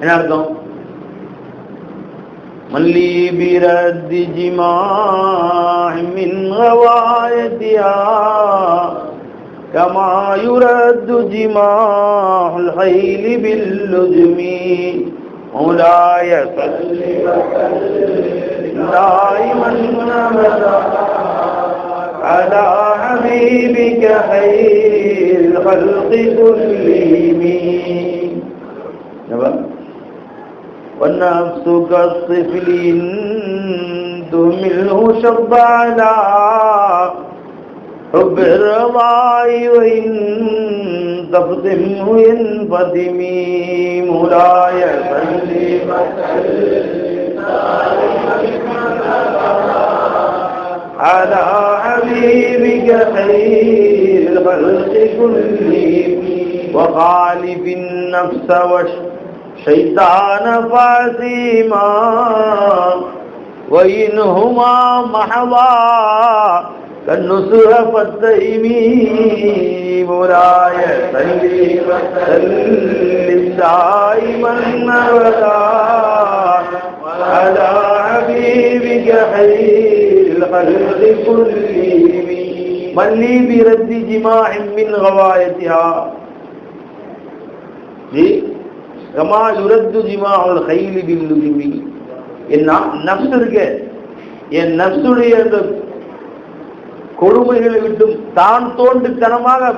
என்ன அர்த்தம் மல்லி பிரதி ஜிமா மின் غوايتها كما يرد جماع الخيل باللجم مولاي صل دائما ابدا على حبيبك خير الخلق كلهم نبأ والنفس كالطفل تهمله شب على حب الرضاء وإن تفطمه ينفطم مولاي صل على حبيبك خير الخلق كلهم وخالف النفس والشيطان فاسيما وإنهما محضا. كالنسر فالتيمي مولاي صل وسلم دائما ابدا على حبيبك خير الخلق كلهم. من لي برد جماع من غوايتها. கமா யுரத்து ஜிமாவுல் கைலி பில்லுஜிமி என் நப்சு இருக்க. என் நப்சுடைய அந்த கொடுமைகளை விட்டும் தான் தோன்றுத்தனமாக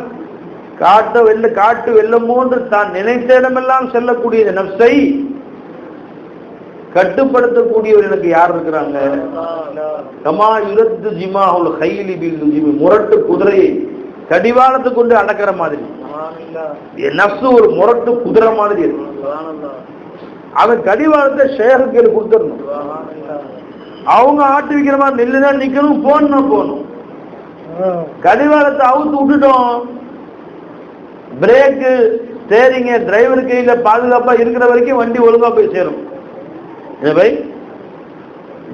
காட்ட வெள்ள காட்டு வெள்ளம் போன்று தான் நினைத்த இடமெல்லாம் செல்லக்கூடிய இந்த நப்சை கட்டுப்படுத்தக்கூடியவர் எனக்கு யார் இருக்கிறாங்க? கமா யுரத்து ஜிமாவுல் கைலி பில்லுஜிமி முரட்டு குதிரையை கடிவாளத்தை கொண்டு அடக்கிற மாதிரி. நப்சு ஒரு முரட்டு குதிரை மாதிரி இருக்கு. அவன் கடிவாளத்தை ஷேருக்கு கொடுத்துடணும். அவங்க ஆட்டு வைக்கிற மாதிரி நில்லுதான் நிக்கணும் போகணும். போகணும் கடிவாளத்தை அவுத்து விட்டுட்டோம். பிரேக்கு ஸ்டேரிங்க டிரைவர் கையில பாதுகாப்பா இருக்கிற வரைக்கும் வண்டி ஒழுங்கா போய் சேரும். பை?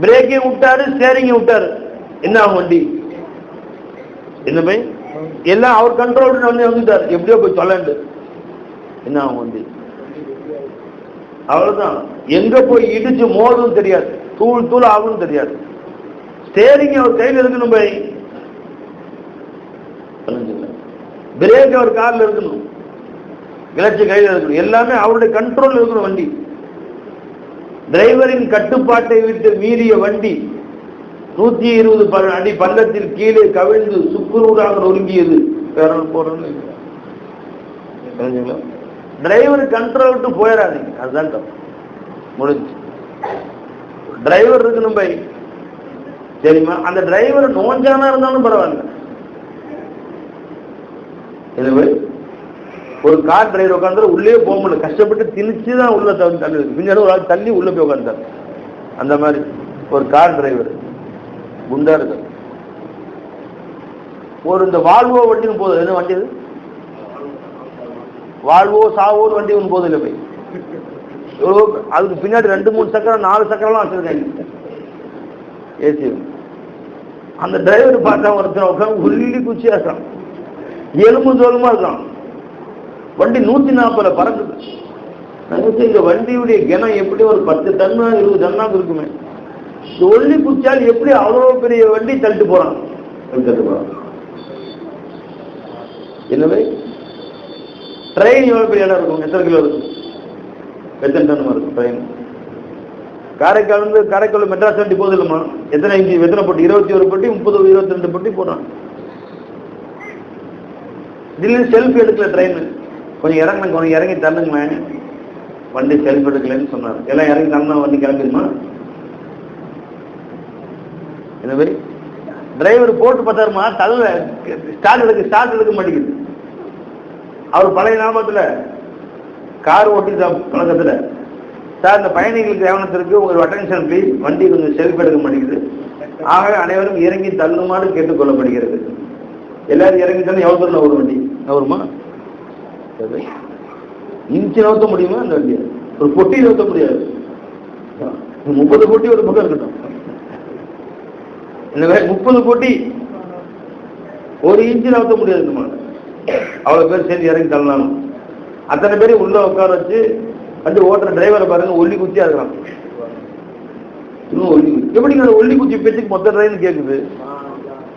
பிரேக்கையும் விட்டாரு ஸ்டேரிங்க விட்டாரு. என்ன வண்டி? என்ன பை? எல்லாம் அவர் கண்ட்ரோல் வந்து வந்துட்டார். எப்படியோ போய் சொல்லண்டு என்ன ஆகும் வண்டி அவ்வளவுதான். எங்க போய் இடிச்சு மோதும் தெரியாது. தூள் தூள் ஆகும் தெரியாது. ஸ்டேரிங் அவர் கையில் இருக்கணும் போய். பிரேக் அவர் கார்ல இருக்கணும். கிளர்ச்சி கையில் இருக்கணும். எல்லாமே அவருடைய கண்ட்ரோல் இருக்கணும் வண்டி. டிரைவரின் கட்டுப்பாட்டை விட்டு மீறிய வண்டி. நூத்தி இருபது அடி பள்ளத்தில் கீழே கவிழ்ந்து சுக்குநூறாக நொறுங்கியது. வேற போறோம்னு டிரைவர் கண்ட்ரோல் விட்டு போயிடாதீங்க அதுதான் தப்பு. முடிஞ்சு டிரைவர் இருக்கணும் பை. சரிம்மா அந்த டிரைவர் நோஞ்சானா இருந்தாலும் பரவாயில்ல. எனவே ஒரு கார் டிரைவர் உட்காந்து உள்ளே போக முடியல. கஷ்டப்பட்டு திணிச்சு தான் உள்ள தள்ளி பின்னாடி ஒரு ஆள் தள்ளி உள்ள போய் உட்காந்துட்டார் அந்த மாதிரி ஒரு கார் டிரைவர் குண்டா இருக்கு ஒரு இந்த வால்வோ வண்டின்னு போகுது என்ன வண்டி அது? வால்வோ சாவோன்னு வண்டி ஒன்று போகுது இல்லை போய். எவ்வளோ அதுக்கு பின்னாடி ரெண்டு மூணு சக்கரம் நாலு சக்கரம்லாம் வச்சிருக்கேன் ஏசி அந்த டிரைவர் பார்த்தா ஒருத்தர் உட்காந்து உள்ளி குச்சி இருக்கான். எலும்பு தோலுமா இருக்கான். வண்டி நூத்தி நாற்பதுல பறக்குது. நான் இந்த வண்டியுடைய கிணம் எப்படி ஒரு பத்து டன்னா இருபது டன்னாக இருக்குமே. சொல்லி குச்சால் எப்படி அவ்வளவு பெரிய வண்டி தள்ளிட்டு போறான்? தள்ளிட்டு போறான். என்னவே ட்ரெயின் எவ்வளவு பெரிய இடம் இருக்கும்? எத்தனை கிலோ இருக்கும்? எத்தனை டன் இருக்கும் ட்ரெயின் காரைக்கால் இருந்து காரைக்கால் மெட்ராஸ் வண்டி போகுது இல்லைம்மா எத்தனை இன்ச்சு எத்தனை பொட்டி? இருபத்தி ஒரு பொட்டி முப்பது இருபத்தி ரெண்டு பொட்டி போடுறான். திடீர்னு செல்ஃபி எடுக்கல ட்ரெயின் கொஞ்சம் இறங்குங்க கொஞ்சம் இறங்கி தள்ளுங்க வண்டி செல்ஃபி எடுக்கலன்னு சொன்னார். எல்லாம் இறங்கி தள்ளா வண்டி கிளம்பிடுமா? இந்த மாதிரி டிரைவர் போட்டு பார்த்தாருமா? தள்ள ஸ்டார்ட் எடுக்க ஸ்டார்ட் எடுக்க மாட்டேங்குது அவர் பழைய நாமத்தில் கார் ஓட்டிதான் பழக்கத்துல. சார் இந்த பயணிகளுக்கு கவனத்திற்கு உங்கள் அட்டென்ஷன் ப்ளீஸ் வண்டி கொஞ்சம் செல்ஃப் எடுக்க மாட்டேங்குது. ஆக அனைவரும் இறங்கி தள்ளுமாறு கேட்டுக்கொள்ளப்படுகிறது. எல்லாரும் இறங்கி தள்ளி எவ்வளோ தூரம் ஒரு வண்டி? நவருமா இன்ச்சு நவுத்த முடியுமா? அந்த வண்டியை? ஒரு பொட்டி நவுத்த முடியாது. முப்பது பொட்டி ஒரு பக்கம் இருக்கட்டும். இந்த முப்பது கோடி ஒரு இன்ச்சு நவுத்த முடியாது அவ்வளோ அவ்வளவு பேர் சேர்ந்து இறங்கி தள்ளலாம் அத்தனை பேரையும் உள்ள உட்கார வச்சு வந்து ஓட்டுற டிரைவரை பாருங்க ஒல்லி குத்தி இருக்கிறான். இன்னும் ஒல்லி எப்படிங்க அந்த ஒல்லி குச்சி பேச்சுக்கு மொத்த ட்ரெயின் கேட்குது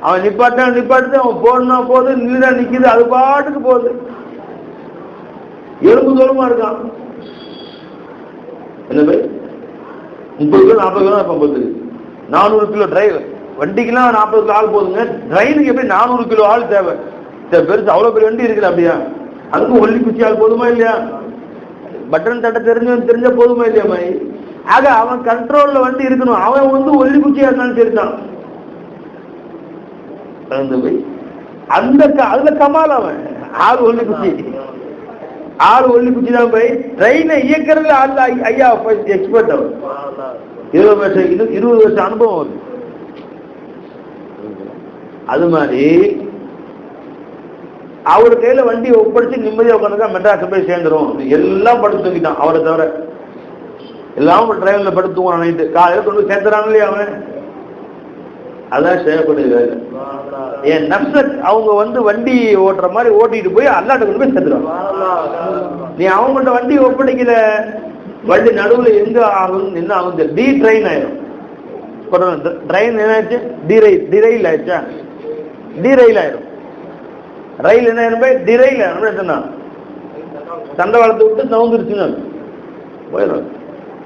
அவன் நிப்பாட்டான் நிப்பாட்டு அவன் போடனா போகுது நில்லா நிக்குது அது பாட்டுக்கு போகுது. எலும்பு தோலுமா இருக்கான். என்ன பேர்? முப்பது கிலோ நாற்பது கிலோ இப்போ போகுது நானூறு கிலோ டிரைவர் வண்டிக்கெல்லாம் நாற்பது கிலோ ஆள் போதுங்க. ட்ரெயினுக்கு எப்படி நானூறு கிலோ ஆள் தேவை? பெருசு அவ்வளோ பெரிய வண்டி இருக்குது அப்படியா? அதுக்கும் ஒல்லி குச்சி ஆள் போதுமா இல்லையா? பட்டன் தட்ட தெரிஞ்சு தெரிஞ்ச போதுமா இல்லையா மாதிரி ஆக அவன் கண்ட்ரோல்ல வண்டி இருக்கணும். அவன் வந்து ஒல்லி குச்சியா இருந்தாலும் தெரிஞ்சான் அந்த அந்த அதுல கமால் அவன். ஆறு ஒல்லி குச்சி. ஆறு ஒல்லி குச்சி தான் போய் ட்ரெயினை இயக்கிறதுல ஆள் ஐயா எக்ஸ்பர்ட் அவர். இருபது வருஷம் இருபது வருஷம் அனுபவம் அவருக்கு. அது மாதிரி அவர் கையில வண்டி ஒப்படைச்சு நிம்மதியா உட்காந்துக்கா மெட்ராஸ் போய் சேர்ந்துரும். எல்லாம் படுத்து தூங்கிட்டான் அவரை தவிர. எல்லாம் டிரைவர்ல படுத்து தூங்குறான் நைட்டு காலையில் கொண்டு போய் சேர்த்துறான் இல்லையா அவன்? அதான் செய்யக்கூடிய வேலை. என் நப்சத் அவங்க வந்து வண்டி ஓட்டுற மாதிரி ஓட்டிட்டு போய் அல்லாட்ட கொண்டு போய் சேர்ந்துருவான் நீ அவங்கள்ட்ட வண்டி ஒப்படைக்கல. வண்டி நடுவுல எங்க ஆகும் என்ன ஆகும் டி ட்ரெயின் ஆயிரும். ட்ரெயின் என்னாச்சு? டிரை டிரைல் ஆயிடுச்சா? டி ரயில் ஆயிரும் ரயில் என்ன ஆயிரும் டி ஆயிரும் தண்டவாளத்தை விட்டு நவுந்துருச்சுன்னு போயிடும்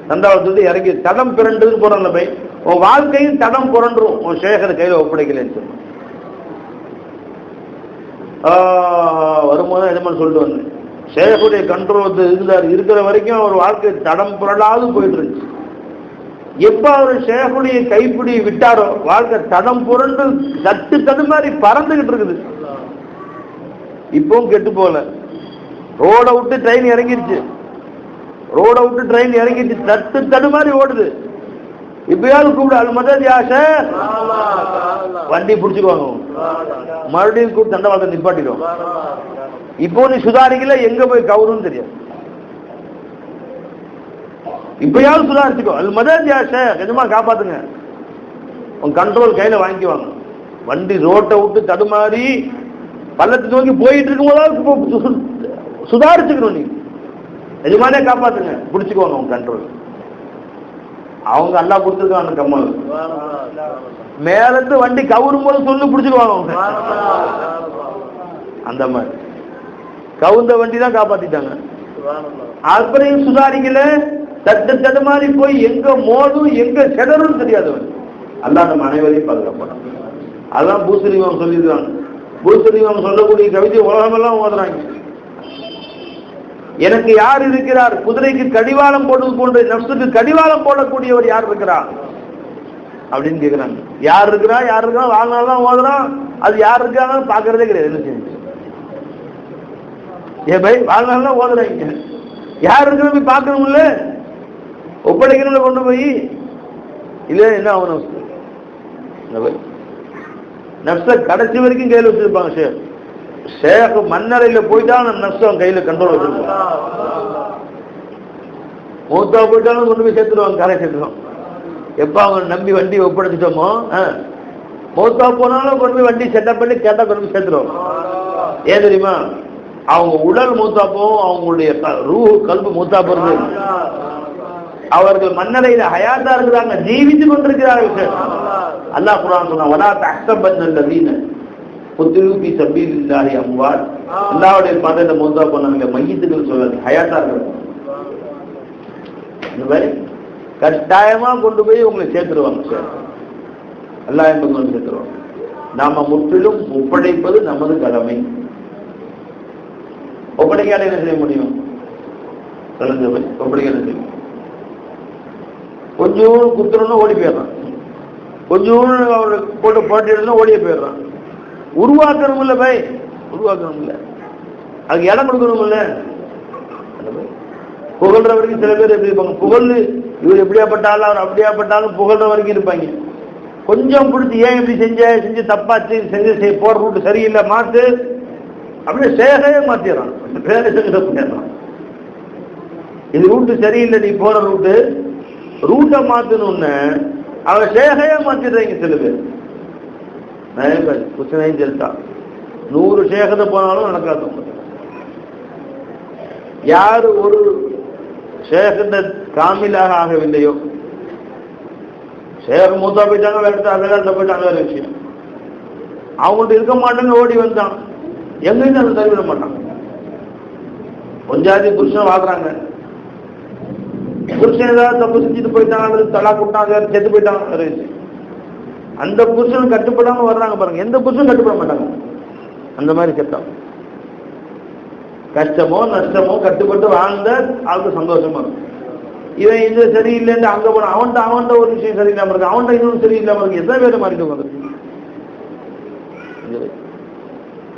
தண்டவாளத்தை விட்டு இறங்கி தடம் பிறண்டுன்னு போறான்ல போய் உன் வாழ்க்கையும் தடம் புரண்டுரும். உன் சேகர் கையில ஒப்படைக்கலன்னு சொல்லி ஆஹ் வரும்போது எஜமான் சொல்லிட்டு வந்தேன். சேகருடைய கண்ட்ரோல் இருந்தார் இருக்கிற வரைக்கும் அவர் வாழ்க்கை தடம் புரளாது போயிட்டு இருந்துச்சு. எப்ப அவர் ஷேகுடைய கைப்பிடி விட்டாரோ வாழ்க்கை தடம் புரண்டு தட்டு தடுமாறி பறந்துகிட்டு இருக்குது. இப்பவும் கெட்டு போல ரோட விட்டு ட்ரெயின் இறங்கிருச்சு. ரோட விட்டு ட்ரெயின் இறங்கிருச்சு தட்டு தடு மாதிரி ஓடுது. இப்பயாவது கூப்பிடு அது மததி ஆசை வண்டி பிடிச்சிருவாங்க. மறுபடியும் கூப்பிட்டு தண்டவாளத்தை நிப்பாட்டிடுவோம் இப்போ நீ சுதாரிக்கல எங்க போய் கவுருன்னு தெரியாது. இப்பயாவது சுதாரிச்சுக்கோ அது ஆசை நிஜமா காப்பாத்துங்க. உன் கண்ட்ரோல் கையில வாங்கிக்குவாங்க வண்டி ரோட்டை விட்டு தடுமாறி பள்ளத்தை நோக்கி போயிட்டு இருக்கும்போது சுதாரிச்சுக்கணும் நீ. நிஜமானே காப்பாத்துங்க. பிடிச்சுக்குவாங்க உன் கண்ட்ரோல் அவங்க அல்லா கொடுத்துருக்காங்க கம்மல். மேலிருந்து வண்டி கவுரும் போது சொல்லு பிடிச்சிருவாங்க அவங்க. அந்த மாதிரி. கவுந்த வண்டி தான் காப்பாத்திட்டாங்க அப்புறம் சுதாரிக்கல. தட்டு தடுமாறி போய் எங்க மோதும் எங்க செதறும் தெரியாது அல்லா நம்ம அனைவரையும் பாதுகாப்பாங்க அதான் பூசரிவம் சொல்லிடுறாங்க பூசரிவம் சொல்லக்கூடிய கவிதை உலகமெல்லாம் ஓதுறாங்க. எனக்கு யார் இருக்கிறார்? குதிரைக்கு கடிவாளம் போடுவது போன்ற நப்சுக்கு கடிவாளம் போடக்கூடியவர் யார் இருக்கிறார்? அப்படின்னு கேட்கிறாங்க யார் இருக்கிறா? யார் இருக்கிறா வாழ்நாள் ஓதுறான். அது யார் இருக்காங்கன்னு பாக்குறதே கிடையாது. என்ன செஞ்சு ஏ பை வாழ்நாள் தான் ஓதுறாங்க. யார் இருக்கிற போய் பார்க்கணும்ல? ஒப்படைக்கணும்ல கொண்டு போய் இல்லை என்ன ஆகணும்? நப்ச கடைசி வரைக்கும் கையில் வச்சிருப்பாங்க ஷேக் ஷேக் மண்ணறையில் போயிட்டாலும் நப்சம் கையில் கண்ட்ரோல் வச்சிருப்பாங்க மூத்தா போயிட்டாலும் கொண்டு போய் சேர்த்துருவாங்க கரை சேர்த்துருவோம் எப்போ அவங்க நம்பி வண்டி ஒப்படைச்சிட்டோமோ மூத்தா போனாலும் கொண்டு போய் வண்டி செட்டப் பண்ணி கேட்டால் கொண்டு போய் சேர்த்துருவோம் ஏன் தெரியுமா? அவங்க உடல் மூத்தா போகும் அவங்களுடைய ரூ கல்பு மூத்தா போகிறது அவர்கள் மன்னரையில ஹயாத்தா இருக்கிறாங்க ஜீவித்து கொண்டிருக்கிறார்கள். அல்லாஹ் குரான் சொன்னா வலா தஹ்சபன் அல்லதீன குத்திலு பி சபீலில்லாஹி மோதா அல்லாஹ்வுடைய பாதையில மூத்தா போனாங்க மையத்துக்கு சொல்லாது ஹயாத்தா இருக்கிறாங்க. இந்த மாதிரி கட்டாயமா கொண்டு போய் உங்களை சேர்த்துருவாங்க சார். அல்லாஹ் என்பது சேர்த்துருவாங்க. நாம முற்றிலும் ஒப்படைப்பது நமது கடமை. ஒப்படைக்காட என்ன செய்ய முடியும்? சொல்லுங்க ஒப்படைக்க என்ன செய்யும் கொஞ்சம் குத்துறோம்னா ஓடி போயிடுறான். கொஞ்சம் அவர் போட்டு போட்டிடுறோம்னா ஓடியே போயிடுறான். உருவாக்கணும் இல்லை பை உருவாக்கணும் இல்லை அதுக்கு இடம் கொடுக்கணும் இல்லை புகழ்ற வரைக்கும் சில பேர் எப்படி இருப்பாங்க? புகழ் இவர் எப்படியாப்பட்டாலும் அவர் அப்படியாப்பட்டாலும் புகழ்ற வரைக்கும் இருப்பாங்க. கொஞ்சம் பிடிச்சி ஏன் இப்படி செஞ்ச செஞ்சு தப்பாச்சு செஞ்சு செய் போற ரூட்டு சரியில்லை மாத்து. அப்படியே சேகையே மாத்திடுறான். வேலை செஞ்சு பண்ணிடுறான் இது ரூட்டு சரியில்லை நீ போற ரூட்டு ரூட்டை மாத்தணும்னு அவன் சேகையே மாத்திடுறாங்க சில பேர். நிறைய பேர் குச்சனையும் செலுத்தா நூறு சேகத்தை போனாலும் நடக்காது யாரு ஒரு ஷேகிட்ட காமிலாக ஆகவில்லையோ? ஷேக் மூத்தா போயிட்டாங்க வேற வேலை போயிட்டாங்க வேற விஷயம். அவங்கள்ட்ட இருக்க மாட்டேன்னு ஓடி வந்தான். எங்கேயும் அதை தள்ளிவிட மாட்டாங்க. கொஞ்சாதி புருஷன் வாழ்றாங்க. புருஷன் ஏதாவது தப்பு செஞ்சுட்டு போயிட்டாங்க அல்லது தலா கூட்டாங்க செத்து போயிட்டாங்க அந்த புருஷன் கட்டுப்படாம வர்றாங்க பாருங்க. எந்த புருஷனும் கட்டுப்பட மாட்டாங்க. அந்த மாதிரி செத்தான் கஷ்டமோ நஷ்டமோ கட்டுப்பட்டு வாழ்ந்த ஆளுக்கு சந்தோஷமா இருக்கும். இவன் இது சரியில்லைன்னு அங்க போன அவன்கிட்ட அவன்கிட்ட ஒரு விஷயம் சரியில்லாம இருக்கு. அவன்கிட்ட இன்னும் சரியில்லாம இருக்கு. எதாவது வேற மாறிட்டு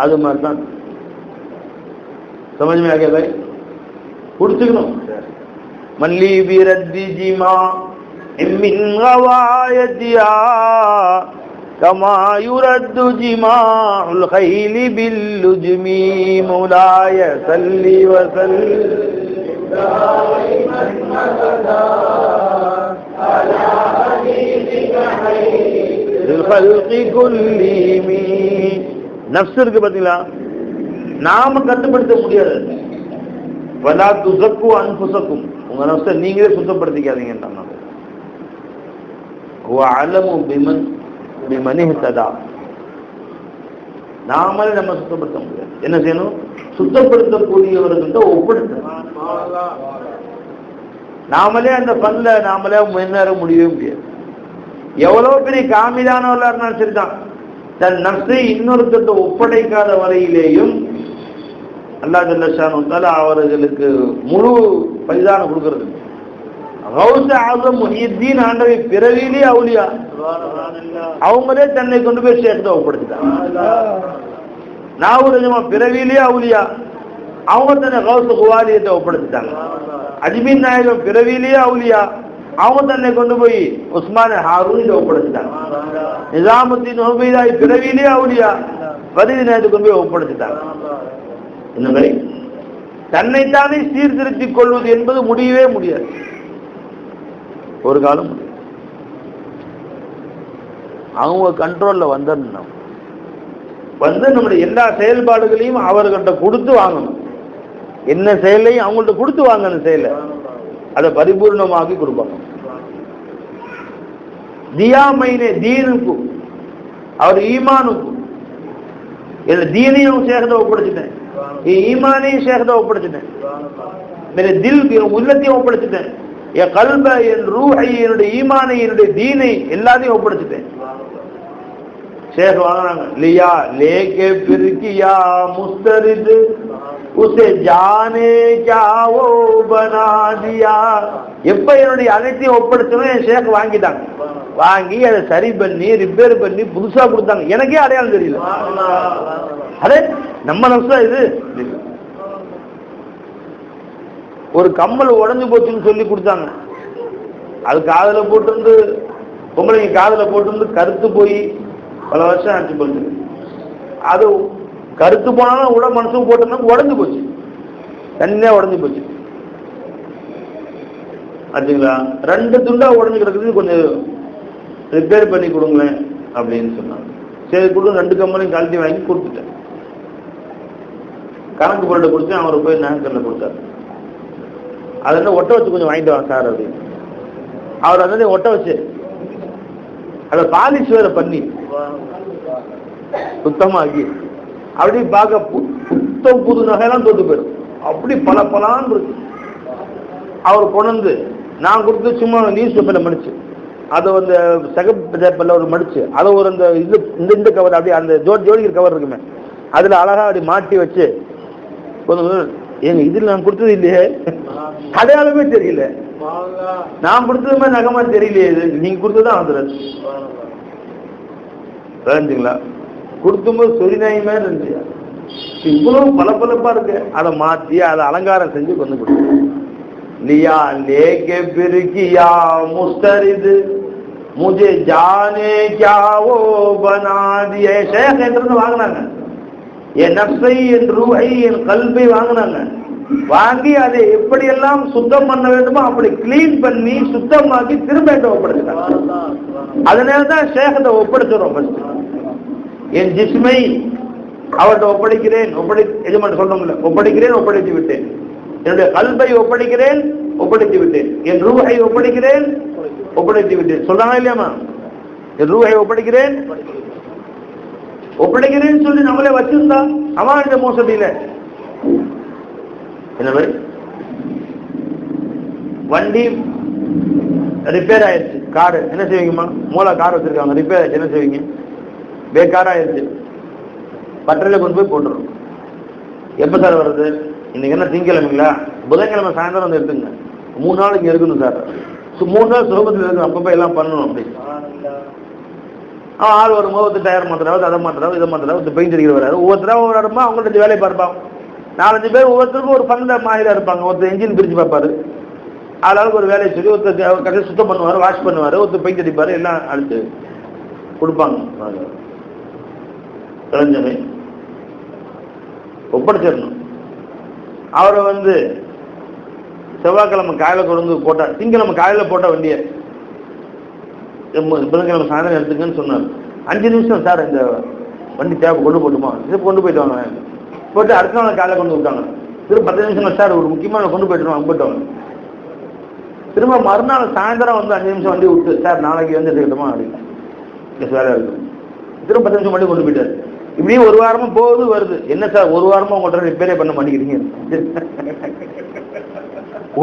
அது மாதிரி தான் சமஜமே ஆகிய பாய்? புடிச்சுக்கணும் மல்லி வீரத்தி ஜிமா من غوايتها كما يرد جماع الخيل باللجم مولاي صل وسلم دائما ابدا على حبيبك خير الخلق كلهم நப்ஸ் இருக்கு பாத்தீங்களா நாம கட்டுப்படுத்த முடியாது வலா துசக்கு அன்புசக்கும். உங்க நப்ச நீங்களே சுத்தப்படுத்திக்காதீங்கன்றாங்க பிமன் பிமனி நாமளே நம்ம சுத்தப்படுத்த முடியாது. என்ன செய்யணும்? சுத்தப்படுத்தக்கூடியவர்கள்ட்ட ஒப்படுத்தணும் நாமளே அந்த பல்ல நாமளே முன்னேற முடியவே முடியாது. எவ்வளவு பெரிய காமிதானவர்களா இருந்தாலும் சரிதான். தன் நஷ்டை இன்னொருத்தட்ட ஒப்படைக்காத வரையிலேயும் அல்லா ஜல்லஷானு அவர்களுக்கு முழு பரிதானம் கொடுக்கறது. கௌச ஆசம் முஹியத்தீன் ஆண்டவை பிறவிலே அவுலியா அவங்களே தன்னை கொண்டு போய் சேர்த்து ஒப்படைச்சிட்டாங்க நாகூரஜமா பிறவிலே அவுலியா அவங்க தன்னை கௌச குவாலியத்தை ஒப்படைச்சிட்டாங்க அஜ்மீன் நாயகம் பிறவிலே அவுலியா அவங்க தன்னை கொண்டு போய் உஸ்மான ஹாரூன் ஒப்படைச்சிட்டாங்க நிசாமுத்தீன் ஹுபைதாய் பிறவிலேயே அவுலியா பதிவு நேரத்துக்கு கொண்டு போய் ஒப்படைச்சிட்டாங்க. இந்த மாதிரி? தன்னைத்தானே சீர்திருத்திக் கொள்வது என்பது முடியவே முடியாது. ஒரு காலம் அவங்க கண்ட்ரோல்ல வந்துடணும் வந்து நம்முடைய எல்லா செயல்பாடுகளையும் அவர்கிட்ட கொடுத்து வாங்கணும். என்ன செயலையும் அவங்கள்ட்ட கொடுத்து வாங்கணும் செயலை. அதை பரிபூர்ணமாக்கி கொடுப்பாங்க. தியாமைனே தீனுக்கும் அவர் ஈமானுக்கும் இல்ல தீனையும் சேகத்தை ஒப்படைச்சிட்டேன். என் ஈமானையும் சேகத்தை ஒப்படைச்சிட்டேன் மேலே தில் என் உள்ளத்தையும் ஒப்படைச்சிட்டேன் என் கல்ப என் ரூஹை என்னுடைய ஈமானை என்னுடைய தீனை எல்லாத்தையும் ஒப்படைச்சிட்டேன் ஷேக் வாங்கினாங்க லியா லேக்கே பிரிக்கியா முஸ்தரிது உசே ஜானே ஜாவோ பனாதியா. எப்ப என்னுடைய அனைத்தையும் ஒப்படைச்சனும் என் ஷேக் வாங்கிட்டாங்க. வாங்கி அதை சரி பண்ணி ரிப்பேர் பண்ணி புதுசா கொடுத்தாங்க. எனக்கே அடையாளம் தெரியல. அதே நம்ம நம்சா இது. ஒரு கம்மல் உடஞ்சு போச்சுன்னு சொல்லி கொடுத்தாங்க. அது காதல போட்டு வந்து பொம்பளைங்க போட்டுருந்து போட்டு கருத்து போய் பல வருஷம் ஆச்சு போச்சு. அது கருத்து போனாலும் உட மனசும் போட்டோம்னா உடஞ்சு போச்சு. தண்ணியா உடஞ்சு போச்சு. ஆச்சுங்களா ரெண்டு துண்டா உடஞ்சு கிடக்குது கொஞ்சம் ரிப்பேர் பண்ணி கொடுங்களேன் அப்படின்னு சொன்னாங்க சரி கொடுங்க ரெண்டு கம்பெனியும் கழட்டி வாங்கி கொடுத்துட்டேன். கணக்கு பொருளை கொடுத்து அவரை போய் நேங்கரில் கொடுத்தாரு. அதில் ஒட்ட வச்சு கொஞ்சம் வாங்கிட்டு வாங்க சார் அப்படின்னு. அவர் அந்த ஒட்ட வச்சு அதை பாலிஷ் வேற பண்ணி சுத்தமாக்கி அப்படி பார்க்க புத்தம் புது நகையெல்லாம் தோத்து போயிடும். அப்படி பல பலான்னு இருக்கு. அவர் கொண்டு நான் கொடுத்து சும்மா நியூஸ் பேப்பர்ல மடிச்சு. அதை அந்த செகப் பேப்பர்ல ஒரு மடிச்சு. அதை ஒரு அந்த இது இந்த இந்த கவர் அப்படியே அந்த ஜோ ஜோடிக்கிற கவர் இருக்குமே. அதுல அழகா அப்படி மாட்டி வச்சு கொஞ்சம் ஏங்க இதுல நான் கொடுத்தது இல்லையே. அடையாளமே தெரியல. நான் கொடுத்தது மாதிரி நகமா தெரியலையே இது. நீங்க கொடுத்ததுதான் வந்துடுறது கொடுத்தும்போது சொரிநாயுமே இருந்துச்சு. இவ்வளவு பளபளப்பா இருக்கு. அதை மாற்றி அதை அலங்காரம் செஞ்சு கொண்டு கொடுத்துயா லேகே பிரிக்கியா முஸ்தரிது. முஜே ஜானே கியாவோ பனாதி. ஷேக் என்று வாங்கினாங்க. என் நப்சை என் ரூஹை என் கல்வை வாங்கினாங்க. வாங்கி அதை எப்படியெல்லாம் சுத்தம் பண்ண வேண்டுமோ அப்படி கிளீன் பண்ணி சுத்தமாக்கி திரும்ப ஒப்படைச்சிட்டாங்க. அதனால தான் ஷேகத்தை ஒப்படைச்சிடும் ஃபர்ஸ்ட் என் ஜிஸ்மை அவர்கிட்ட ஒப்படைக்கிறேன் ஒப்படை எஜமான் சொல்லணும்ல ஒப்படைக்கிறேன் ஒப்படைத்து விட்டேன். என்னுடைய கல்வை ஒப்படைக்கிறேன் ஒப்படைத்து விட்டேன். என் ரூஹை ஒப்படைக்கிறேன் ஒப்படைத்து விட்டேன். சொல்றாங்களா இல்லையாமா என் ரூஹை ஒப்படைக்கிறேன் ஒப்படைக்கிறேன்னு சொல்லி நம்மளே வச்சிருந்தா அவன் இந்த மோசடியில என்ன வண்டி ரிப்பேர் ஆயிடுச்சு காரு என்ன செய்வீங்கம்மா? மூலா கார் வச்சிருக்காங்க ரிப்பேர் ஆயிடுச்சு என்ன செய்வீங்க? பேக்காரா ஆயிடுச்சு பட்டறையில் கொண்டு போய் போட்டுரும் எப்போ சார் வருது இன்னைக்கு என்ன? திங்கக்கிழமைங்களா? புதன்கிழமை சாயந்தரம் வந்து எடுத்துங்க. மூணு நாள் இங்கே இருக்கணும் சார் மூணு நாள் சுலபத்தில் இருக்கணும் அப்பப்போ எல்லாம் பண்ணணும் அப்படி. அவன் ஆள் வரும்போது ஒருத்தர் டயர் மாத்திராவது அதை மாத்திராவது இதை மாத்திராவது ஒருத்தர் பெயிண்ட் அடிக்கிற வராது ஒவ்வொருத்தரா ஒவ்வொரு இடமா அவங்கள்ட்ட வேலையை பார்ப்பான் நாலஞ்சு பேர் ஒவ்வொருத்தருக்கும் ஒரு பன்னெண்டு மாயிலாக இருப்பாங்க. ஒருத்தர் என்ஜின் பிரித்து பார்ப்பாரு. ஆளாளுக்கு ஒரு வேலையை சொல்லி ஒருத்தர் கடைசி சுத்தம் பண்ணுவார் வாஷ் பண்ணுவார் ஒருத்தர் பெயிண்ட் அடிப்பார் எல்லாம் அழுத்து கொடுப்பாங்க. இளைஞனை ஒப்படைச்சிடணும். அவரை வந்து செவ்வாய்க்கிழமை காலையில கொண்டு வந்து போட்டா திங்கிழமை காலையில் போட்ட வண்டியை புதன்கிழமை சாயந்தரம் எடுத்துக்கன்னு சொன்னார். அஞ்சு நிமிஷம் சார் இந்த வண்டி தேவை கொண்டு போட்டுமா? சரி கொண்டு போயிட்டு வாங்க. போட்டு அடுத்த நாள் காலையில் கொண்டு விட்டாங்க திரும்ப பத்து நிமிஷம் சார் ஒரு முக்கியமான கொண்டு போயிட்டு வாங்க போயிட்டு வாங்க. திரும்ப மறுநாள் சாயந்தரம் வந்து அஞ்சு நிமிஷம் வண்டி விட்டு சார் நாளைக்கு வந்து எடுத்துக்கிட்டோமா? அப்படின்னு. வேலை இருக்கும் திரும்ப பத்து நிமிஷம் வண்டி கொண்டு போயிட்டாரு. இப்படியே ஒரு வாரமா போகுது வருது. என்ன சார் ஒரு வாரமா உங்கள்கிட்ட ரிப்பேரே பண்ண மாட்டேங்கிறீங்க?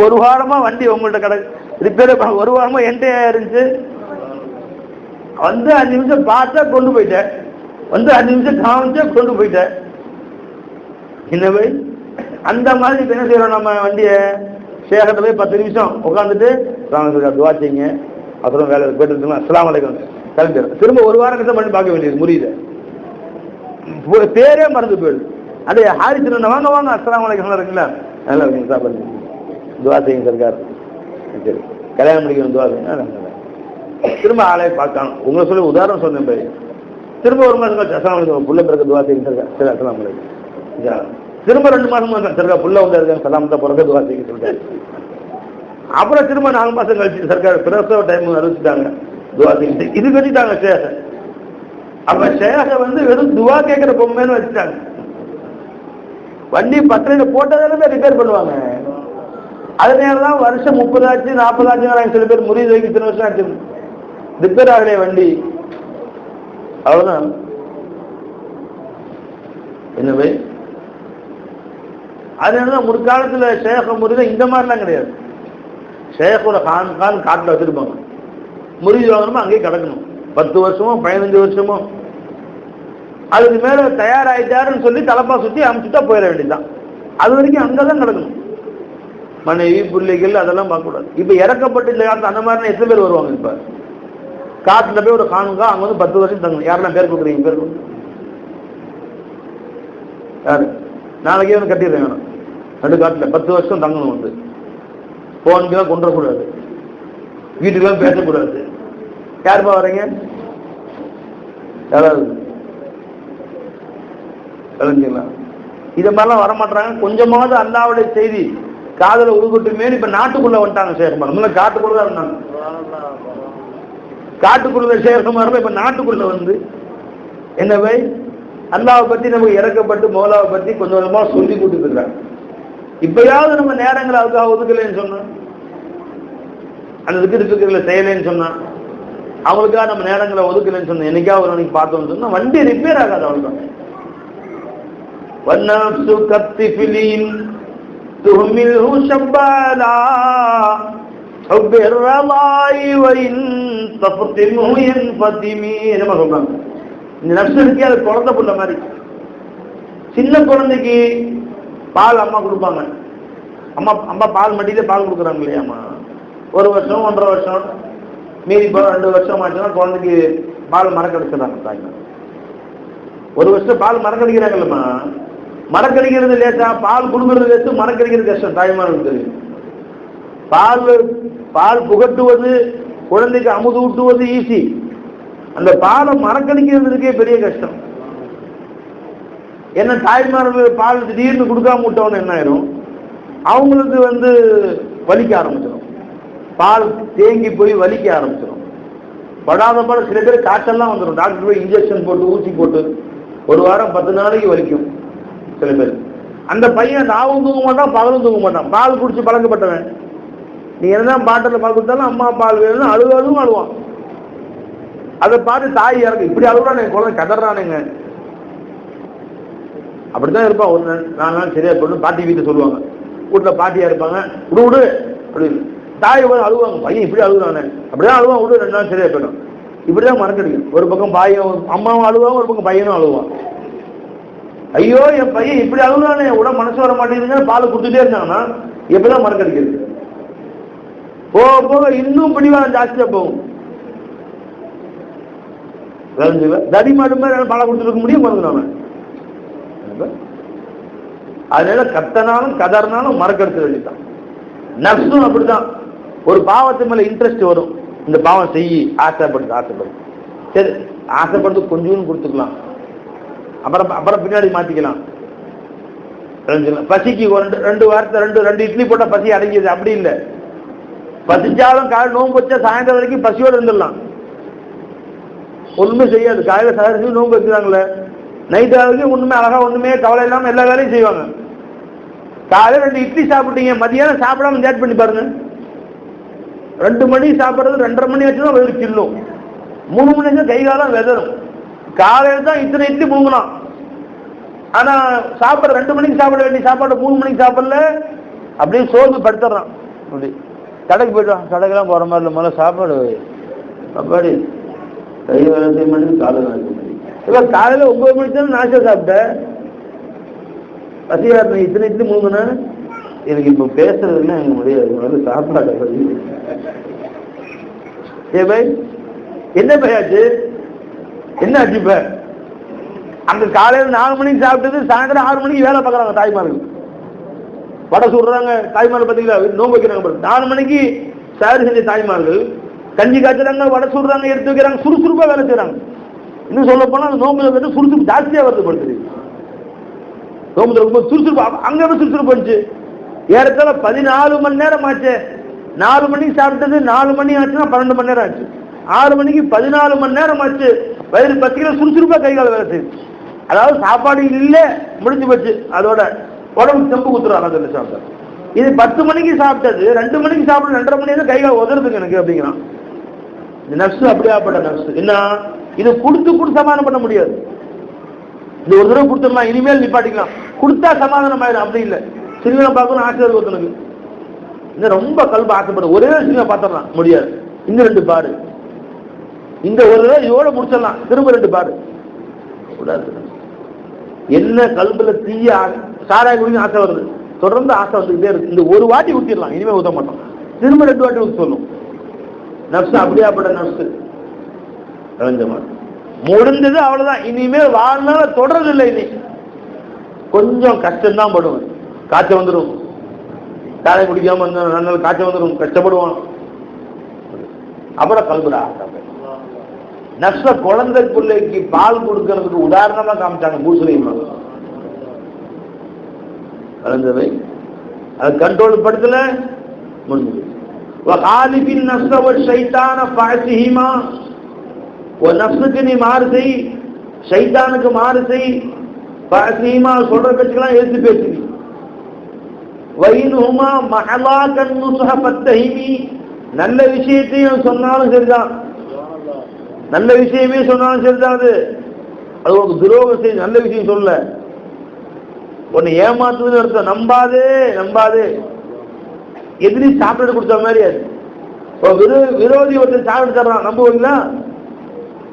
ஒரு வாரமா வண்டி உங்கள்கிட்ட கடை ரிப்பேரே பண்ண ஒரு வாரமா என்கிட்ட இருந்துச்சு. வந்து அஞ்சு நிமிஷம் பார்த்தா கொண்டு போயிட்டேன். வந்து அஞ்சு நிமிஷம் காமிச்சா கொண்டு போயிட்டேன். என்னவே அந்த மாதிரி என்ன செய்யறோம் நம்ம வண்டியை? சேகரத்தை போய் பத்து நிமிஷம் உட்காந்துட்டு துவா செய்யுங்க அப்புறம் வேலை போயிட்டு இருந்தோம் அஸ்லாம் வலைக்கம் கிளம்பிடுறோம். திரும்ப ஒரு வாரம் கிட்ட பண்ணி பார்க்க வேண்டியது முடியுது. பேரே மறந்து போயிடுது. அதே ஹாரிஸ் வாங்க வாங்க அஸ்லாம் வலைக்கம் இருக்குங்களா? நல்லா இருக்குங்க சாப்பிடுங்க துவா செய்யுங்க சர்க்கார். சரி. கல்யாணம் முடிக்கணும் துவா செய்யுங்க. திரும்ப ஆளை பார்க்கணும் உங்களை சொல்லி உதாரணம் சொன்னேன் பாரு. திரும்ப ஒரு மாதம் கழிச்சு அஸ்லாம் வலைக்கம் புள்ள பிறகு துவா செய்யுங்க சர்க்கார். சரி அஸ்லாம் வலைக்கம் திரும்ப ரெண்டு மாதம் இருக்கான் சர்க்கா புள்ள வந்து இருக்காங்க தான் பிறகு துவா செய்யுங்க சொல்லிட்டாரு அப்புறம் திரும்ப நாலு மாசம் கழிச்சு சர்க்கார் பிரசவ டைம் அறிவிச்சுட்டாங்க துவா செய்யுங்க. இது கட்டிட்டாங்க சேக அப்ப சேக வந்து வெறும் துவா கேட்கிற பொம்மைன்னு வச்சுட்டாங்க. வண்டி பத்திரையில போட்டதாலுமே ரிப்பேர் பண்ணுவாங்க. அதனால தான் வருஷம் முப்பதாச்சு நாற்பதாச்சு வராங்க. சில பேர் முறிவு வைக்க இத்தனை வருஷம் ஆச்சு. ரிப்பேர் ஆகலையே வண்டி. அவ்வளவுதான். என்ன அதனாலதான் முற்காலத்துல ஷேக முறிதான் இந்த மாதிரிலாம் கிடையாது. ஷேகோட கான் கான் காட்டில் வச்சிருப்பாங்க. முறிவு வாங்கணுமோ அங்கேயே கிடக்கணும். பத்து வருஷமோ பதினஞ்சு வருஷமோ. அதுக்கு மேல தயாராயிட்டாருன்னு சொல்லி தலப்பா சுத்தி அமுச்சுட்டா போயிட வேண்டியதுதான். அது வரைக்கும் அங்கதான் கிடக்கணும். மனைவி பிள்ளைகள் அதெல்லாம் பார்க்கக்கூடாது. இப்ப இறக்கப்பட்டு இந்த காலத்துல அந்த மாதிரி எத்தனை பேர் வருவாங்க இப்ப? காட்டுல போய் ஒரு காணுங்க அங்க வந்து பத்து வருஷம் தங்கணும். யாரெல்லாம் பேர் கொடுக்குறீங்க? பேர் கொடுங்க. யாரு? நாளைக்கே வந்து கட்டிடுறேன் வேணும். ரெண்டு காட்டுல பத்து வருஷம் தங்கணும் வந்து. போனுக்கெல்லாம் கொண்டு வரக்கூடாது வீட்டுக்கெல்லாம் பேசக்கூடாது. யாருப்பா வரீங்க யாராவது? விளங்குங்களா? இது மாதிரிலாம் வரமாட்டாங்க கொஞ்சமாவது அல்லாவுடைய செய்தி காதல உருகட்டுமே இப்ப நாட்டுக்குள்ள வந்துட்டாங்க சேகமாரம் முன்ன காட்டுக்குள்ள தான் இருந்தாங்க. காட்டுக்குள்ள சேகமாரம் இப்ப நாட்டுக்குள்ள வந்து. என்னவை அல்லாவை பத்தி நமக்கு இறக்கப்பட்டு மோலாவை பத்தி கொஞ்சம் கொஞ்சமா சொல்லி கொடுத்துருக்காங்க இப்பயாவது நம்ம நேரங்களை அதுக்காக ஒதுக்கலைன்னு சொன்னா? அந்த இருக்கிற திக்குகளை செய்யலைன்னு சொன்னா? அவங்களுக்காக நம்ம நேரங்களை ஒதுக்கலைன்னு சொன்னோம் என்னைக்காவது ஒரு நாளைக்கு பார்த்தோம்னு சொன்னா வண்டி ரிப்பேர் ஆகாது அவ்வளவுதான் والنفس كالطفل تهمله شبالا حب الرضاء وإن تفطمه ينفطمي என்னமா சொல்றாங்க இந்த நப்சு இருக்கே அது குழந்தை புள்ள மாதிரி சின்ன குழந்தைக்கு பால் அம்மா கொடுப்பாங்க அம்மா அம்மா பால் மட்டியில பால் கொடுக்குறாங்க இல்லையாம்மா ஒரு வருஷம் ஒன்றரை வருஷம் மீறி இப்போ ரெண்டு வருஷம் ஆச்சுன்னா குழந்தைக்கு பால் மறக்கடிச்சிடறாங்க தாய்மா ஒரு வருஷம் பால் மறக்கடிக்கிறாங்கல்லம்மா. மறக்கடிக்கிறது லேசா பால் கொடுக்கறது லேசு மறக்கடிக்கிறது கஷ்டம் தாய்மார்களுக்கு. தெரியும் பால் பால் புகட்டுவது குழந்தைக்கு அமுது ஊட்டுவது ஈஸி அந்த பாலை மறக்கடிக்கிறதுக்கே பெரிய கஷ்டம். என்ன தாய்மார்கள் பால் திடீர்னு கொடுக்காம விட்டவன்னு என்ன ஆயிரும்? அவங்களுக்கு வந்து வலிக்க ஆரம்பிச்சிடும் பால் தேங்கி போய் வலிக்க ஆரம்பிச்சிடும். படாத பால் சில பேர் காய்ச்சல்லாம் வந்துடும். டாக்டர் போய் இன்ஜெக்ஷன் போட்டு ஊசி போட்டு ஒரு வாரம் பத்து நாளைக்கு வலிக்கும் சில பேர். அந்த பையன் ராவும் தூங்க மாட்டான் பகலும் தூங்க மாட்டான். பால் குடிச்சு பழக்கப்பட்டவன். நீ என்னதான் பாட்டில் பால் கொடுத்தாலும் அம்மா பால் வேணும்னு அழுவாலும் அழுவான். அதை பார்த்து தாய் இறக்கு. இப்படி அழுகுறானே குழந்தை கதறானுங்க. அப்படிதான் இருப்பான். ஒரு நாள் நாலு நாள் சரியா போட்டு பாட்டி வீட்டு சொல்லுவாங்க. வீட்டில் பாட்டியா இருப்பாங்க. விடு விடு அப்படின்னு. தாய் போய் அழுவாங்க. பையன் இப்படி அழுகுறானே. அப்படிதான் அழுவான். விடு ரெண்டு நாள் சரியா போயிடும். இப்படிதான் மறந்துடுங்க. ஒரு பக்கம் பையன் அம்மாவும் அழுவாங்க ஒரு பக்கம் பையனும் அழுவான். ஐயோ என் பையன் இப்படி அழுகுறானே. விட மனசு வர மாட்டேங்குதுன்னு பால் கொடுத்துட்டே இருந்தாங்கன்னா எப்படிதான் மறக்கடிக்கிறது போக போக இன்னும் பிடிவாதம் ஜாஸ்தியா போகும். தடி மாடு மாதிரி பாலை கொடுத்துருக்க முடியும் மறந்துடாம அதனால கத்தனாலும் கதறினாலும் மறக்கெடுத்து வேண்டியதான் நர்ஸும் அப்படிதான் ஒரு பாவத்து மேல இன்ட்ரெஸ்ட் வரும். இந்த பாவம் செய்யி ஆசைப்படுது ஆசைப்படுது. சரி ஆசைப்படுறது கொஞ்சம் கொடுத்துக்கலாம். அப்புறம் அப்புறம் பின்னாடி மாத்திக்கலாம். பசிக்கு ஒரு ரெண்டு ரெண்டு வாரத்தை ரெண்டு ரெண்டு இட்லி போட்டால் பசி அடங்கியது. அப்படி இல்லை. பசிச்சாலும் காலையில் நோன்பு வச்சா சாயந்தரம் வரைக்கும் பசியோடு இருந்துடலாம். ஒன்றுமே செய்யாது. காலையில் சாயந்தரம் நோன்பு வச்சுறாங்களே நைட் வரைக்கும் ஒன்றுமே அழகா ஒன்றுமே கவலை இல்லாமல் எல்லா வேலையும் செய்வாங்க. காலையில் ரெண்டு இட்லி சாப்பிட்டீங்க மதியானம் சாப்பிடாம லேட் பண்ணி பாருங்கள் ரெண்டு மணி சாப்பிட்றது ரெண்டரை மணி வச்சுதான் வயிறு கில்லும் மூணு மணி வச்சு கை காலம் வெதரும் காலையில் தான் இத்தனை இட்லி மூங்கலாம் ஆனால் சாப்பிட்ற ரெண்டு மணிக்கு சாப்பிட வேண்டிய சாப்பாடு மூணு மணிக்கு சாப்பிடல அப்படியே சோர்ந்து படுத்துறான். அப்படி. கடைக்கு போயிட்டான் கடைக்கெல்லாம் போகிற மாதிரி இல்லை முதல்ல சாப்பாடு வை. சாப்பாடு கை வேலை மணி காலை வேலை இல்லை காலையில் ஒம்பது மணிக்கு தான் நாச்சா சாப்பிட்டேன் பசியா இருந்தேன் இத்தனை இட்லி மூணுனா எனக்கு இப்போ பேசுறதுன்னா எனக்கு முடியாது. முதல்ல சாப்பாடு ஏ பை என்ன பையாச்சு என்ன ஆச்சு இப்ப? அந்த காலையில் நாலு மணிக்கு சாப்பிட்டது சாயந்தரம் ஆறு மணிக்கு வேலை பார்க்குறாங்க தாய்மார்கள். வடை சுடுறாங்க தாய்மார்கள் பார்த்தீங்களா நோம்பு வைக்கிறாங்க நாலு மணிக்கு சாரி செஞ்ச தாய்மார்கள் கஞ்சி காய்ச்சுறாங்க வடை சுடுறாங்க எடுத்து வைக்கிறாங்க சுறுசுறுப்பாக வேலை செய்கிறாங்க இன்னும் சொல்ல போனால் அந்த நோம்பு வந்து சுறுசுறுப்பு ஜாஸ்தியாக வருது படுத்துது நோம்பு திறக்கும்போது சுறுசுறுப்பு அங்கே சுறுசுறுப்பு வந்துச்சு. ஏறத்தாழ பதினாலு மணி நேரம் ஆச்சு. நாலு மணிக்கு சாப்பிட்டது நாலு மணி ஆச்சுன்னா பன்னெண்டு மணி நேரம் ஆச்சு. ஆறு மணிக்கு பதினாலு மணி நேரம் ஆச்சு. வயிறு பத்திரிக்கை சுறுசுறுப்பா கை கால வேலை செய்யுது அதாவது சாப்பாடு இல்லை முடிஞ்சு போச்சு. அதோட உடம்பு செம்பு குத்துறாங்க அதில் சாப்பிட்டா இது பத்து மணிக்கு சாப்பிட்டது ரெண்டு மணிக்கு சாப்பிட்டு ரெண்டரை மணி நேரம் கை கால் உதறதுங்க எனக்கு அப்படிங்கிறான் இந்த நர்ஸு அப்படியாப்பட்ட நர்ஸு. என்ன? இது கொடுத்து கொடுத்து சமாதானம் பண்ண முடியாது. இது ஒரு தடவை கொடுத்தோம்னா இனிமேல் நிப்பாட்டிக்கலாம். கொடுத்தா சமாதானம் ஆயிடும் அப்படி இல்லை. சிறுவனை பார்க்கணும் ஆசிரியர் ஒருத்தனுக்கு இன்னும் ரொம்ப கல்ப ஆசைப்படும் ஒரே சினிமா பார்த்துடலாம். முடியாது. இன்னும் ரெண்டு பாரு இந்த ஒரு தடவை இதோட முடிச்சிடலாம். திரும்ப ரெண்டு பாரு கூடாது. என்ன கல்புல தீய சாராய குடிக்க ஆசை வருது. தொடர்ந்து ஆசை வந்துகிட்டே இருக்கு. இந்த ஒரு வாட்டி ஊத்திடலாம். இனிமே ஊத்த மாட்டோம். திரும்ப ரெண்டு வாட்டி ஊத்த சொல்லும் நப்சு அப்படியாப்பட்ட நப்சு விளைஞ்சமா முடிஞ்சது அவ்வளவுதான். இனிமேல் வாழ்நாள தொடர்றது இல்லை இனி. கொஞ்சம் கஷ்டம்தான் படுவேன். காய்ச்சல் வந்துடும் காலை குடிக்காம வந்து நல்ல காய்ச்சல் வந்துடும் கஷ்டப்படுவான். அப்புறம் கல்புரா நஷ்ட குழந்தை பிள்ளைக்கு பால் கொடுக்கறதுக்கு உதாரணமா காமிச்சாங்க முஸ்லீம் கலந்தவை. அதை கண்ட்ரோல் படுத்தல முடிஞ்சது. வகாலிபின் நஷ்ட சைத்தான பாசிஹிமா ஒரு நப்சுக்கு நீ மாறு செய். சைத்தானுக்கு மாறு செய். பாசிஹிமா சொல்ற பேச்சுக்கெல்லாம் எழுத்து பேசுவி வைனுமா மகளா கண்ணு சுக பத்தஹிமி நல்ல விஷயத்தையும் சொன்னாலும் சரிதான் நல்ல விஷயமே சொன்னாலும் சரிதான் அது அது உனக்கு துரோகம் செய்ய நல்ல விஷயம் சொல்ல உன்னை ஏமாத்துதுன்னு அர்த்தம் நம்பாதே நம்பாதே எதிரி சாப்பிட்டு கொடுத்த மாதிரி அது விரோ விரோதி ஒருத்தர் சாப்பிட்டு தர்றான் நம்புவீங்களா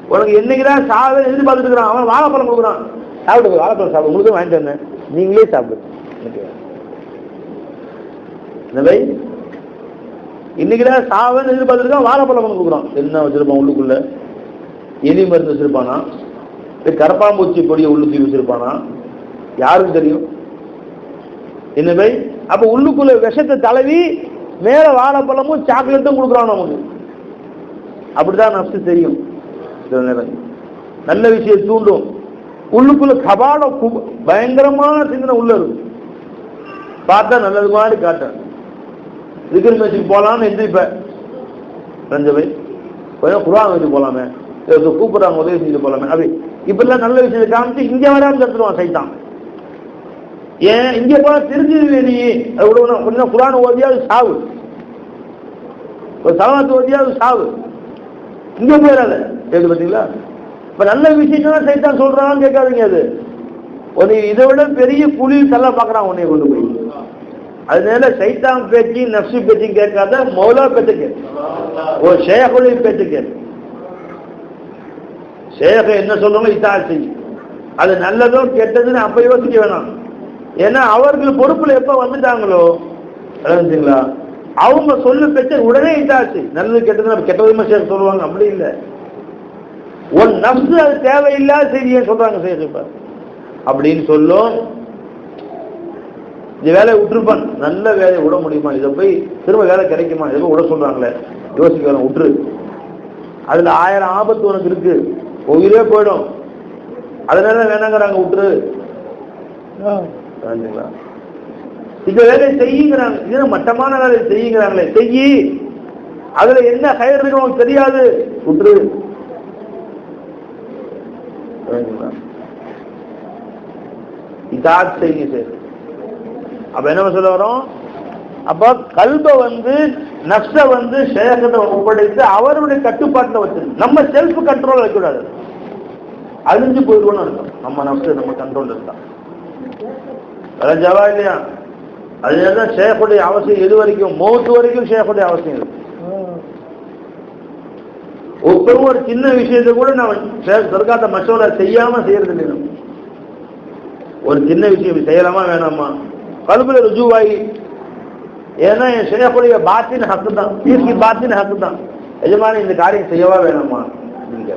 உனக்கு என்னைக்குதான் சாவை எதிர்பார்த்துட்டு இருக்கிறான் அவன் வாழைப்பழம் கொடுக்குறான் சாப்பிட்டு வாழைப்பழம் சாப்பிடு உங்களுக்கு வாங்கிட்டு வந்தேன் நீங்களே சாப்பிடு என்னவை இன்னைக்குதான் சாவன்னு எதிர்பார்த்துருக்கான் வாழைப்பழம் ஒன்று கொடுக்குறான். என்ன வச்சிருப்பான் உள்ளுக்குள்ள? எலி மருந்து வச்சிருப்பானா இல்லை கரப்பாம்பூச்சி பொடியை உள்ளுக்கு வச்சிருப்பானா? யாருக்கு தெரியும்? என்னவை அப்போ உள்ளுக்குள்ள விஷத்தை தழவி மேலே வாழைப்பழமும் சாக்லேட்டும் கொடுக்குறான் நமக்கு. அப்படிதான் நஷ்டம் தெரியும். சில நேரம். நல்ல விஷயம் தூண்டும். உள்ளுக்குள்ள கபாலம் கு- பயங்கரமான சிந்தனை உள்ள இருக்கும். பார்த்தா நல்லது மாதிரி காட்டேன் விக்கிர மேட்சுக்கு போகலான்னு எந்திரிப்பேன் ரஞ்சவை கொஞ்சம் குரான் வச்சு போகலாமே ஏதோ கூப்பிடுறாங்க உதவி செஞ்சு போகலாமே அப்படி இப்படிலாம் நல்ல விஷயத்தை காமிச்சு இங்கே வராமல் தடுத்துருவான் சைத்தான் ஏன் இங்கே போல தெரிஞ்சிருவே நீ அது கூட கொஞ்சம் குரான் ஓதியாவது சாவு ஒரு சலவாத்து ஓதியாவது சாவு இங்க போயிடாத கேட்டு பார்த்தீங்களா இப்ப நல்ல விஷயத்தான் சைத்தான் சொல்கிறான்னு கேட்காதீங்க அது உன்னை இதை விட பெரிய புலி தள்ள பார்க்குறான் உன்னை கொண்டு போய் அதனால சைத்தான் பேச்சு நப்சு பேச்சு கேட்காத மௌலா பேச்சு கேட்க ஒரு ஷேகுடைய பேச்சு கேட்க ஷேக என்ன சொல்றாங்களோ இதா செய்யும் அது நல்லதோ கெட்டதுன்னு அப்ப யோசிக்க வேணாம். ஏன்னா அவர்கள் பொறுப்புல எப்ப வந்துட்டாங்களோ விளங்குச்சுங்களா அவங்க சொல்லு பேச்ச உடனே இதாச்சு நல்லது கெட்டது கெட்டதுமே சேர்த்து சொல்லுவாங்க. அப்படி இல்லை. உன் நப்சு அது தேவையில்லாத செய்தியை சொல்றாங்க சேகப்பா அப்படின்னு சொல்லும். இந்த வேலையை விட்டுருப்பான். நல்ல வேலையை விட முடியுமா? இதை போய் திரும்ப வேலை கிடைக்குமா? இதை போய் விட சொல்றாங்களே. யோசிக்க விட்டுரு. அதுல ஆயிரம் ஆபத்து உனக்கு இருக்கு. உயிரே போயிடும். அதனால வேணாங்கிறாங்க விட்டுரு. இந்த வேலையை செய்யுங்கிறாங்க. இது மட்டமான வேலையை செய்யுங்கிறாங்களே. செய்யி. அதுல என்ன கயிறு இருக்கு உனக்கு தெரியாது. விட்டுரு. புரிஞ்சுங்களா? செய்யுங்க சார் அப்ப என்ன சொல்ல வரோம்? அப்ப கல்ப வந்து நஷ்ட வந்து சேகத்தை ஒப்படைத்து அவருடைய கட்டுப்பாட்டில் வச்சு நம்ம செல்ஃப் கண்ட்ரோல் வைக்கக்கூடாது. அழிஞ்சு போயிடுவோம்னு அர்த்தம். நம்ம நஷ்ட நம்ம கண்ட்ரோல் இருந்தா. விளைஞ்சவா இல்லையா? அதுதான் ஷேஃபுடைய அவசியம் எது வரைக்கும்? மௌத்து வரைக்கும் ஷேஃபுடைய அவசியம் இருக்கு. ஒவ்வொரு ஒரு சின்ன விஷயத்தை கூட நான் சர்க்காத்த மற்றவரை செய்யாம செய்யறது இல்லை ஒரு சின்ன விஷயம் செய்யலாமா வேணாமா? கழுப்புல ருஜுவாயி. ஏன்னா என் ஷேஃபுடைய பாத்தின் ஹக்கு தான் தீர்க்கி பாத்தின் ஹக்கு தான் எஜமான இந்த காரியம் செய்யவா வேணாமா? நீங்க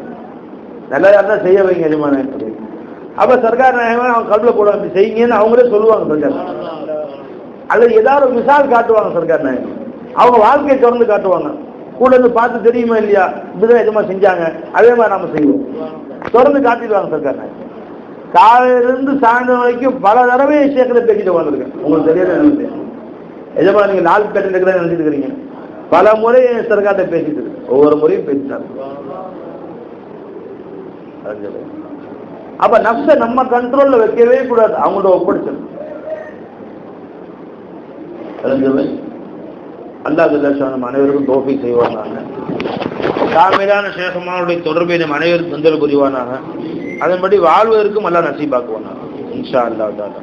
நல்லா இருந்தா செய்ய வைங்க எஜமான அப்ப சர்க்கார் நாயகமா அவங்க கல்புல போட செய்யுங்கன்னு அவங்களே சொல்லுவாங்க சர்க்கார். அல்லது ஏதாவது ஒரு மிசால் காட்டுவாங்க சர்க்கார் நாயகம் அவங்க வாழ்க்கையை தொடர்ந்து காட்டுவாங்க. கூட இருந்து பார்த்து தெரியுமா இல்லையா? இப்படிதான் எதுமா செஞ்சாங்க. அதே மாதிரி நாம செய்வோம். தொடர்ந்து காட்டிடுவாங்க சர்க்கார் நாயகம் காலையிலிருந்து சாயந்தரம் வரைக்கும் பல தடவை சேக்கரை பேசிட்டு வந்திருக்கேன் உங்களுக்கு தெரியாத எனக்கு எஜமா நீங்க நாலு பேர் இருக்கிறத நினைச்சிட்டு இருக்கிறீங்க. பல முறை சர்க்கார்ட்ட பேசிட்டு இருக்கு. ஒவ்வொரு முறையும் பேசிட்டாங்க. அப்ப நப்ச நம்ம கண்ட்ரோல்ல வைக்கவே கூடாது. அவங்கள்ட்ட ஒப்படைச்சது அறிஞ்சவை அல்லாஹ் அனைவருக்கும் தோஃபி செய்வாங்க காமிரான சேகமானுடைய தொடர்பை நம் அனைவரும் தொந்தரவு புரிவானாக. அதன்படி வாழ்வதற்கும் அல்லா நசீபாக்குவானாக இன்ஷா அல்லா தாலா